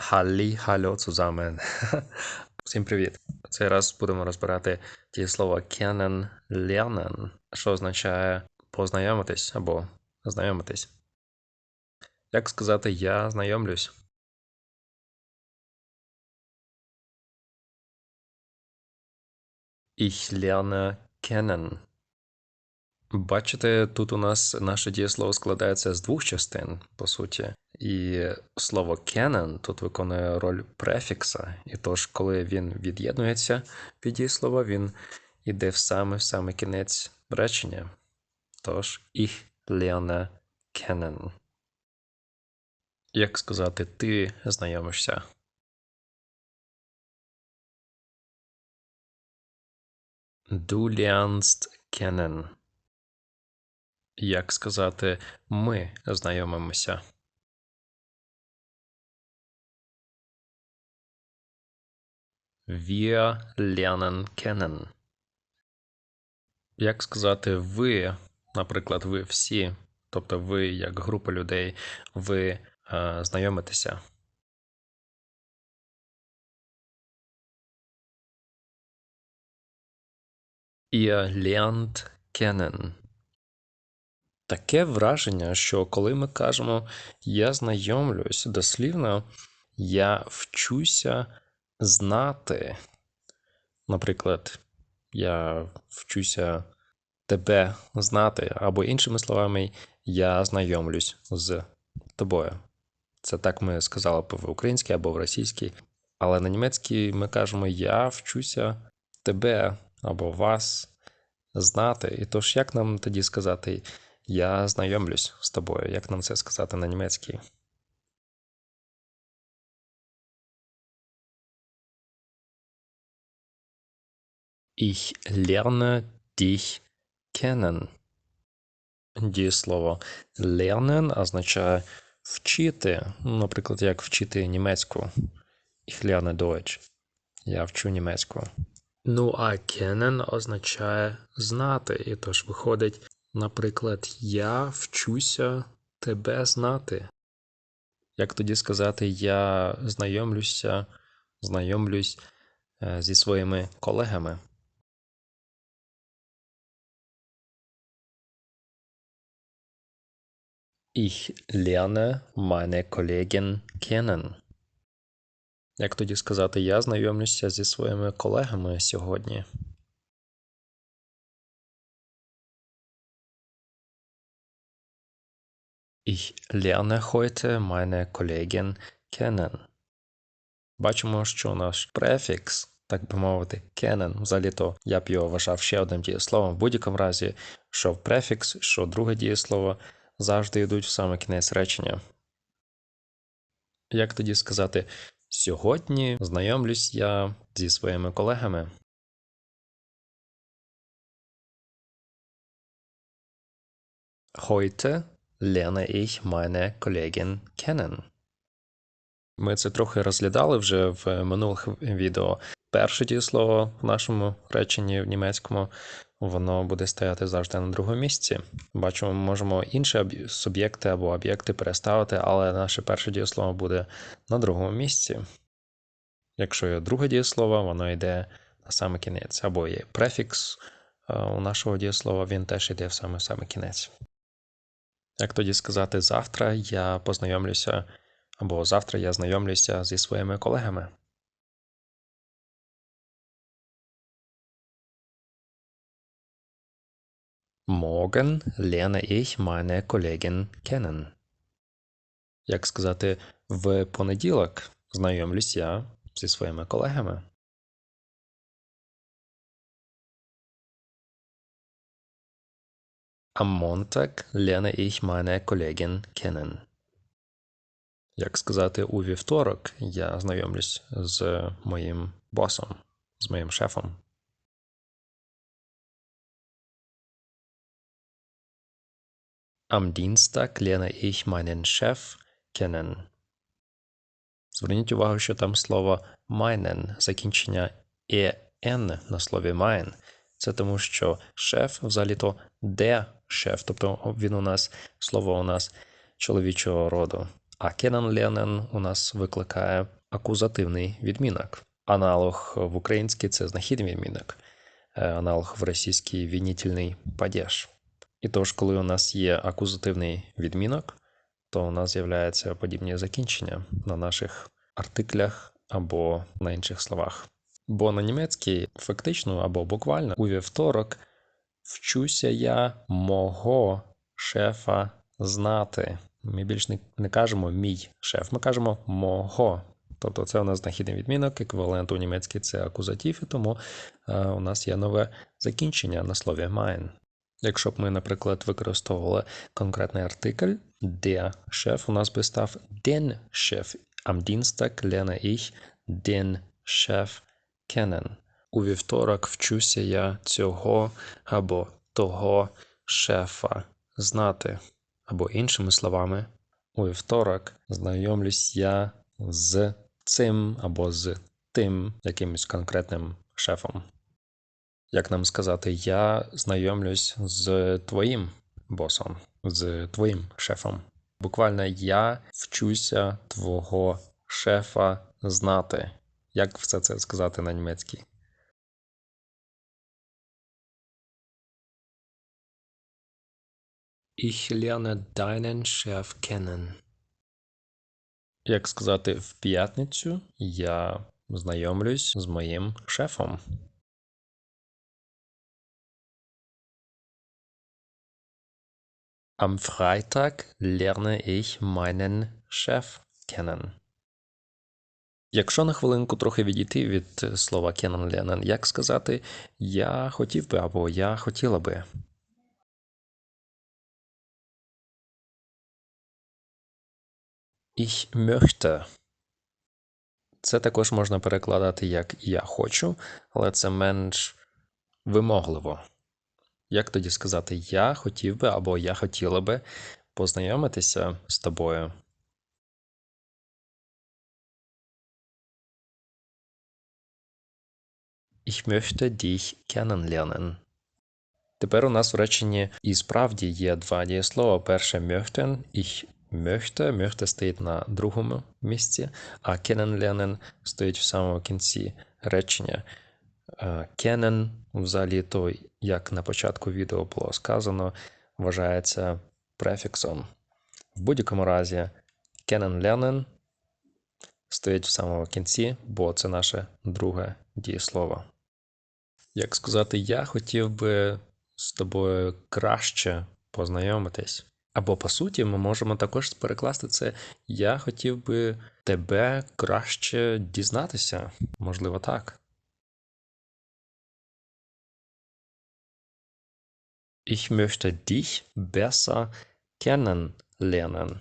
Халлі, хальо, zusammen. Всім привіт! Цей раз будемо розбирати дієслово kennen lernen, що означає познайомитись або знайомитись. Як сказати я знайомлюсь? Ich lerne kennen. Бачите, тут у нас наше дієслово складається з двох частин, по суті. І слово kennen тут виконує роль префікса. І тож, коли він від'єднується від дієслова, він іде в саме в саме кінець речення. Тож, ich lerne kennen. Як сказати, ти знайомишся? Du lernst kennen. Як сказати, ми знайомимося? Wir lernen kennen. Як сказати ви, наприклад, ви всі, тобто ви як група людей, ви е, знайомитеся? Ihr lernt kennen. Таке враження, що коли ми кажемо я знайомлюсь, дослівно я вчуся знати. Наприклад, я вчуся тебе знати, або іншими словами, я знайомлюсь з тобою. Це так ми сказали б в українській або в російській. Але на німецькій ми кажемо я вчуся тебе або вас знати. І тож, як нам тоді сказати я знайомлюсь з тобою? Як нам це сказати на німецькій? Ich lerne dich kennen. Дієслово lernen означає вчити. Наприклад, як вчити німецьку. Ich lerne Deutsch. Я вчу німецьку. Ну, а kennen означає знати. І тож виходить, наприклад, я вчуся тебе знати. Як тоді сказати, я знайомлюся, знайомлюсь е, зі своїми колегами. Ich lerne meine Kollegen kennen. Як тоді сказати, я знайомлюся зі своїми колегами сьогодні. Ich lerne heute meine Kollegen kennen. Бачимо, що наш префікс, так би мовити, kennen, взагалі-то я б його вважав ще одним дієсловом. В будь-якому разі, що префікс, що друге дієслово завжди йдуть в саме кінець речення. Як тоді сказати, сьогодні знайомлюсь я зі своїми колегами. Heute lerne ich meine Kollegen kennen. Ми це трохи розглядали вже в минулих відео. Перше дієслово в нашому реченні в німецькому воно буде стояти завжди на другому місці. Бачимо, ми можемо інші суб'єкти або об'єкти переставити, але наше перше дієслово буде на другому місці. Якщо є друге дієслово, воно йде на саме кінець, або є префікс у нашого дієслова, він теж йде в саме саме кінець. Як тоді сказати, завтра я познайомлюся, або завтра я знайомлюся зі своїми колегами. Morgen lerne ich meine Kollegen kennen. Як сказати, в понеділок знайомлюсь я зі своїми колегами. Am Montag lerne ich meine Kollegen kennen. Як сказати, у вівторок я знайомлюсь з моїм босом, з моїм шефом. Am Dienstag lerne ich meinen Chef kennen. Зверніть увагу, що там слово meinen, закінчення «en» на слові mein. Це тому, що шеф взагалі-то де шеф, тобто він у нас слово у нас чоловічого роду. а kennenlernen у нас викликає акузативний відмінок. Аналог в українській це знахідний відмінок, е, аналог в російській вінітельний падеж. І тож, коли у нас є акузативний відмінок, то у нас з'являються подібні закінчення на наших артиклях або на інших словах. Бо на німецькій фактично або буквально у вівторок вчуся я мого шефа знати. Ми більш не, не кажемо мій шеф, ми кажемо мого. Тобто це у нас знахідний відмінок, еквівалент у німецькій це акузатив, і тому е, у нас є нове закінчення на слові mein. Якщо б ми, наприклад, використовували конкретний артикль der Chef, у нас би став den Chef. Am Dienstag lerne ich den Chef kennen. У вівторок вчуся я цього або того шефа знати. Або іншими словами, у вівторок знайомлюсь я з цим або з тим якимось конкретним шефом. Як нам сказати, я знайомлюсь з твоїм босом, з твоїм шефом. Буквально я вчуся твого шефа знати. Як все це сказати на німецькій? Ich lerne deinen Chef kennen. Як сказати в п'ятницю, я знайомлюсь з моїм шефом. Am Freitag lerne ich meinen Chef kennen. Якщо на хвилинку трохи відійти від слова kennenlernen, як сказати я хотів би або я хотіла би. Ich möchte. Це також можна перекладати як я хочу, але це менш вимогливо. Як тоді сказати я хотів би або я хотіла би познайомитися з тобою? Ich möchte dich kennenlernen. Тепер у нас в реченні і справді є два дієслова. Перше möchten, ich möchte. Möchte стоїть на другому місці, а kennenlernen стоїть в самому кінці речення. Kennen, взагалі, то, як на початку відео було сказано, вважається префіксом. В будь-якому разі, kennenlernen стоїть в самому кінці, бо це наше друге дієслово. Як сказати, я хотів би з тобою краще познайомитись. Або, по суті, ми можемо також перекласти це Я хотів би тебе краще дізнатися. Можливо, так. Ich möchte dich besser kennenlernen.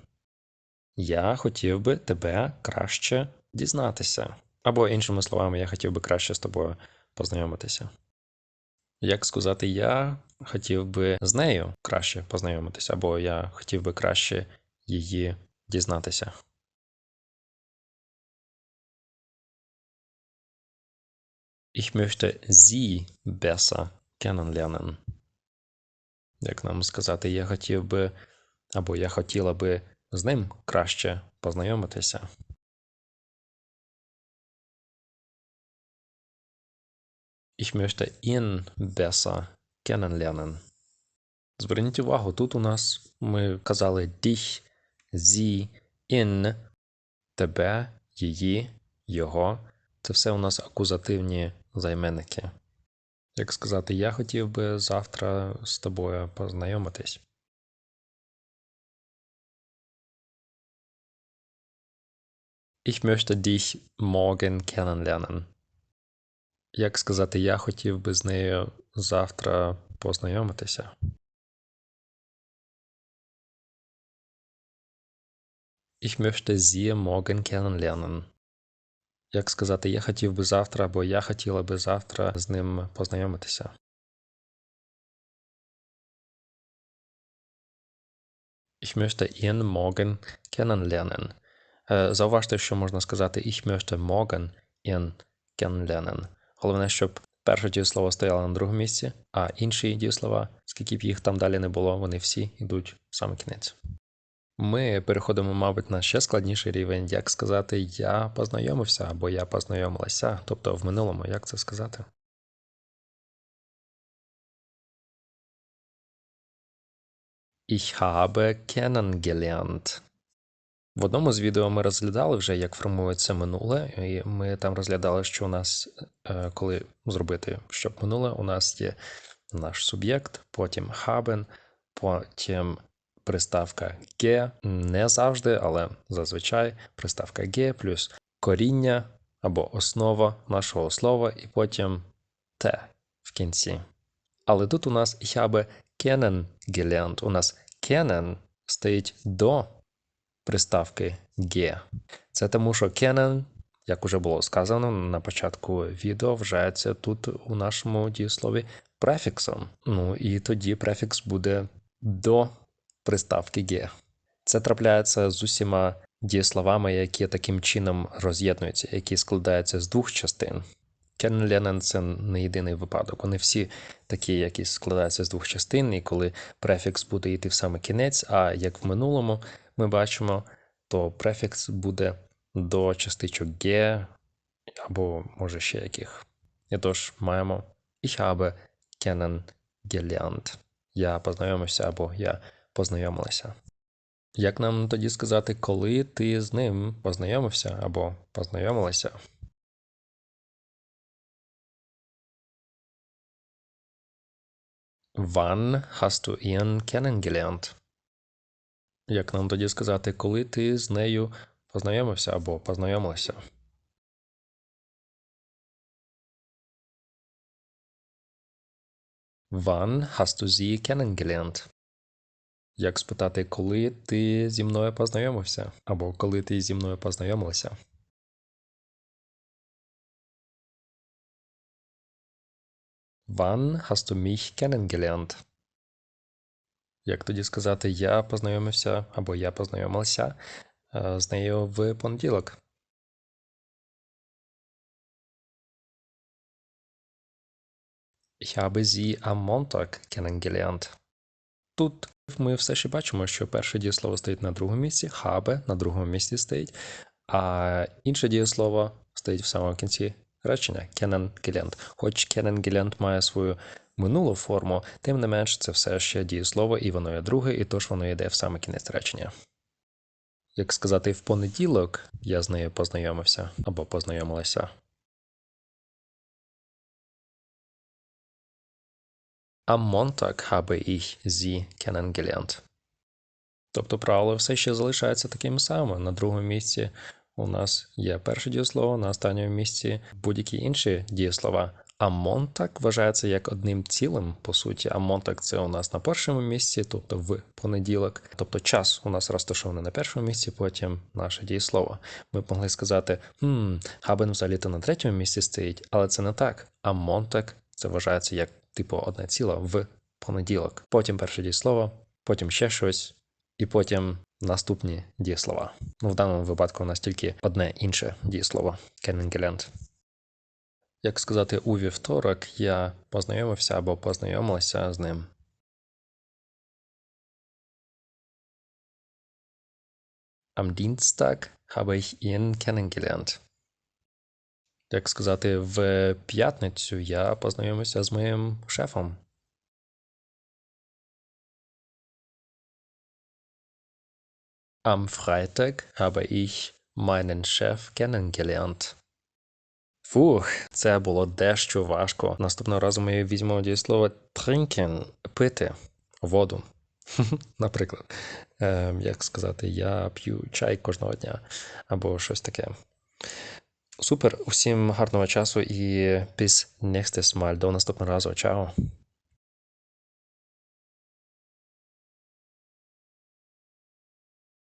Я хотів би тебе краще дізнатися. Або, іншими словами, я хотів би краще з тобою познайомитися. Як сказати, я хотів би з нею краще познайомитися, або я хотів би краще її дізнатися. Ich möchte sie besser kennenlernen. Як нам сказати, я хотів би, або я хотіла би з ним краще познайомитися. Ich möchte ihn besser kennenlernen. Зверніть увагу, тут у нас ми казали dich, sie, in, тебе, її, його. Це все у нас акузативні займенники. Як сказати, я хотів би завтра з тобою познайомитись. Ich möchte dich morgen kennenlernen. Як сказати, я хотів би з нею завтра познайомитися. Ich möchte sie morgen kennenlernen. Як сказати, я хотів би завтра, або я хотіла би завтра з ним познайомитися. Ich möchte ihn morgen kennenlernen. Е, Зауважте, що можна сказати Ich möchte morgen ihn kennenlernen. Головне, щоб перше дієслово стояло на другому місці, а інші дієслова, скільки б їх там далі не було, вони всі йдуть в саме кінець. Ми переходимо, мабуть, на ще складніший рівень, як сказати я познайомився або я познайомилася. Тобто в минулому, як це сказати? Ich habe kennengelernt. В одному з відео ми розглядали вже, як формується минуле, і ми там розглядали, що у нас, е, коли зробити, щоб минуле, у нас є наш суб'єкт, потім haben, потім приставка «ge», не завжди, але зазвичай приставка «ge» плюс коріння або основа нашого слова, і потім те в кінці. Але тут у нас ich habe kennengelernt. У нас kennen стоїть до приставки «ge». Це тому, що kennen, як уже було сказано на початку відео, вжається тут у нашому дієслові префіксом. Ну і тоді префікс буде до приставки «ge». Це трапляється з усіма дієсловами, які таким чином роз'єднуються, які складаються з двох частин. Kennen-lernen – це не єдиний випадок. Вони всі такі, які складаються з двох частин, і коли префікс буде йти в саме кінець, а як в минулому ми бачимо, то префікс буде до частичок «ge» або може ще яких. І тож маємо Ich habe kennengelernt. Я познайомився або я познайомилася. Як нам тоді сказати, коли ти з ним познайомився або познайомилася? Wann hast du ihn kennengelernt? Як нам тоді сказати, коли ти з нею познайомився або познайомилася? Wann hast du sie kennengelernt? Як спитати, коли ти зі мною познайомився? Або коли ти зі мною познайомилася? Wann hast du mich kennengelernt? Як тоді сказати, я познайомився або я познайомилася е, з нею в понеділок? Ich habe sie am Montag kennengelernt. Тут ми все ще бачимо, що перше дієслово стоїть на другому місці, habe на другому місці стоїть, а інше дієслово стоїть в самому кінці речення Кенен kennengelernt. Хоч kennengelernt має свою минулу форму, тим не менш це все ще дієслово, і воно є друге, і тож воно йде в саме кінець речення. Як сказати, в понеділок я з нею познайомився або познайомилася. Am Montag habe ich sie kennengelernt. Тобто правило все ще залишається таким самим. На другому місці у нас є перше дієслово, на останньому місці будь-які інші дієслова. А Монтак вважається як одним цілим, по суті. А Монтак це у нас на першому місці, тобто в понеділок. Тобто час у нас розташований на першому місці, потім наше дієслово. Ми б могли сказати, хм, Хабен взагалі-то на третьому місці стоїть, але це не так. А Монтак це вважається як типу одне ціле в понеділок. Потім перше дієслово, потім ще щось, і потім наступні дієслова. Ну, в даному випадку у нас тільки одне інше дієслово Кеннінгеленд. Як сказати, у вівторок я познайомився або познайомилася з ним. Am Dienstag habe ich ihn kennengelernt. Як сказати, в п'ятницю я познайомився з моїм шефом. Am Freitag habe ich meinen Chef kennengelernt. Фух, це було дещо важко. Наступного разу ми візьмемо дієслово trinken – пити воду. Наприклад, е, як сказати, я п'ю чай кожного дня або щось таке. Супер, усім гарного часу і bis nächstes Mal. До наступного разу. Чао!